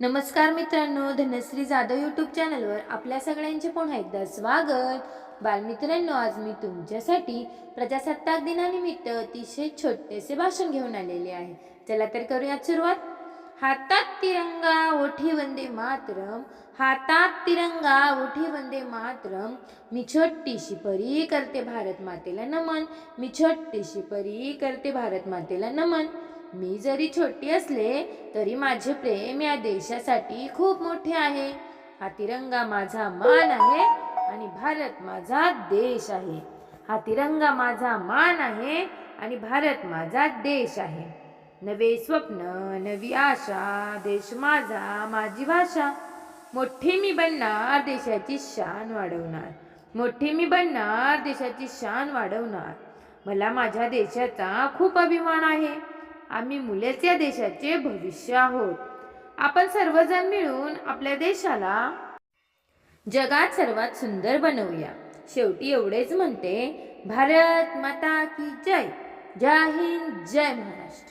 नमस्कार मित्रांनो धनश्री जाधव यूट्यूब चॅनलवर आपल्या सगळ्यांचे पुन्हा एकदा स्वागत. बालमित्रांनो आज मी तुमच्यासाठी प्रजासत्ताक दिनानिमित्त अतिशय छोटेसे भाषण घेऊन आलेले आहे. चला तर करूयात सुरुवात. हातात तिरंगा ओठी वंदे मातरम. हातात तिरंगा ओठी वंदे मातरम. मी छोटीशी परी करते भारत मातेला नमन. मी छोटीशी परी करते भारत मातेला नमन. मी जरी छोटी असले तरी माझे प्रेम या देशासाठी खूप मोठे आहे. हा तिरंगा माझा मान आहे आणि भारत माझा देश आहे. हा तिरंगा माझा मान आहे आणि भारत माझा देश आहे. नवे स्वप्न नवी आशा देश माझा माझी भाषा. मोठी मी बनणार देशाची शान वाढवणार. मोठी मी बनणार देशाची शान वाढवणार. मला माझ्या देशाचा खूप अभिमान आहे. आम्ही मुलेच या देशाचे भविष्य आहोत. आपण सर्वजण मिळून आपल्या देशाला जगात सर्वात सुंदर बनवूया. शेवटी एवढेच म्हणते भारत माता की जय. जय हिंद जय महाराष्ट्र.